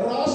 রাস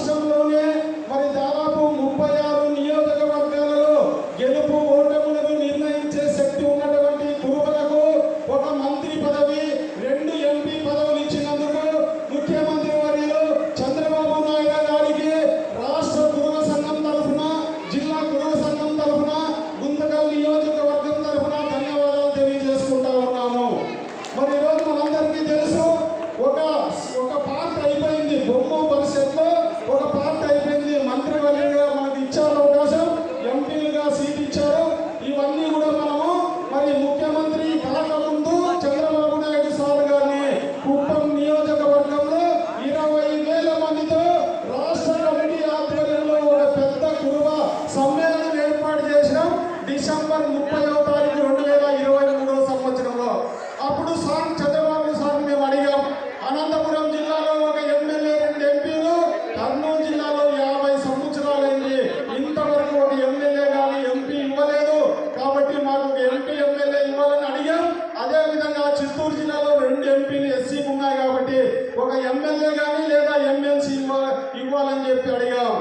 ఇవ్వాలని చెప్పి అడిగాం.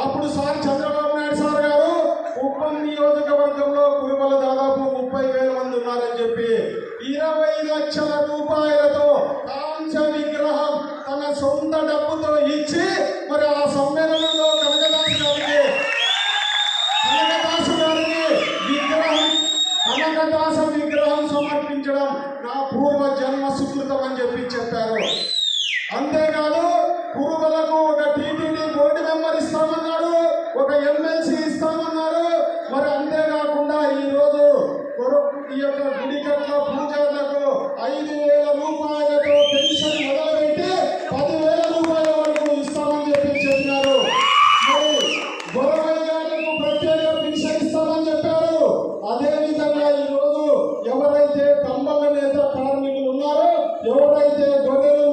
అప్పుడు సార్ చంద్రబాబు నాయుడు సార్ గారు ఉప్పం నియోజకవర్గంలో కురుమలు దాదాపు ముప్పై వేల మంది ఉన్నారని చెప్పి ఇరవై లక్షల రూపాయలతో కాంచ విగ్రహం తన సొంత డబ్బుతో ఇచ్చి మరి ఆ సమ్మేళనంలో కనకదాసు గారికి కనకదాసు గారికి విగ్రహం కనకదాస విగ్రహం సమర్పించడం నా పూర్వ జన్మ సుకృతం అని చెప్పి చెప్పారు. అంతే ఈ యొక్క గుడి కట్ల ఐదు వేల రూపాయలతో పెన్షన్ మొదలుపెట్టి పదివేల రూపాయల వరకు ఇస్తామని చెప్పి చెప్పినారు. మరి గొరవయ్య గారికి ప్రత్యేక పెన్షన్ ఇస్తామని చెప్పారు. అదేవిధంగా ఈరోజు ఎవరైతే కంబల నేత కార్మికులు ఉన్నారో ఎవరైతే గొర్రెలు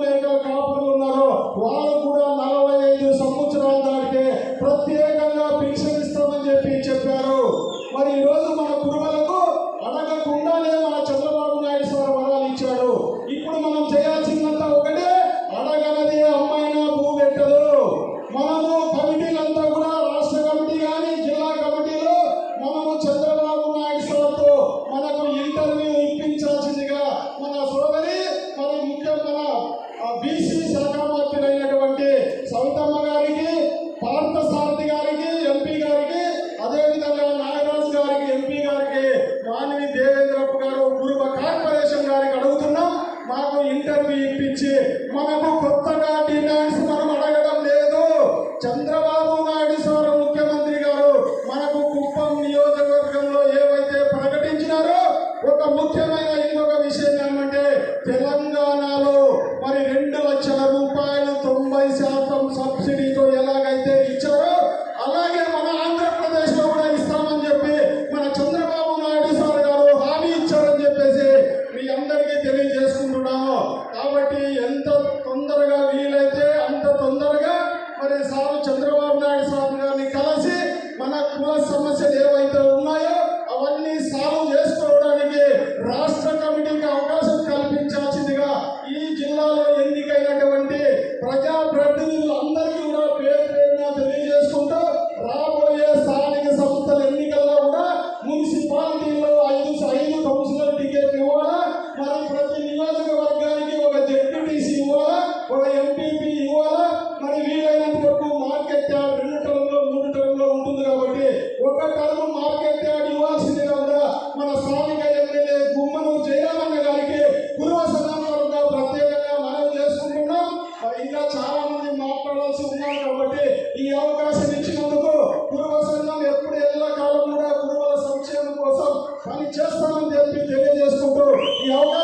చాలా మంది మాట్లాడాల్సి ఉన్నారు కాబట్టి ఈ అవకాశం ఇచ్చినందుకు కురువ సంఘం ఎప్పుడు ఎల్ల కాలం కూడా కురువల సంక్షేమం కోసం పని చేస్తామని చెప్పి తెలియజేసుకుంటూ ఈ అవకాశం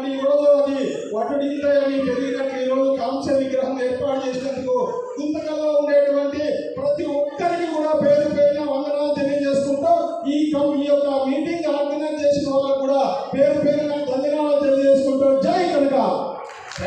కాబట్టి ఈరోజు అది వడ్డు దిగుతాయని తెలియనట్టు ఈరోజు కాంస్య విగ్రహం ఏర్పాటు చేసినందుకు గుంతకల్లో ఉండేటువంటి ప్రతి ఒక్కరికి కూడా పేరు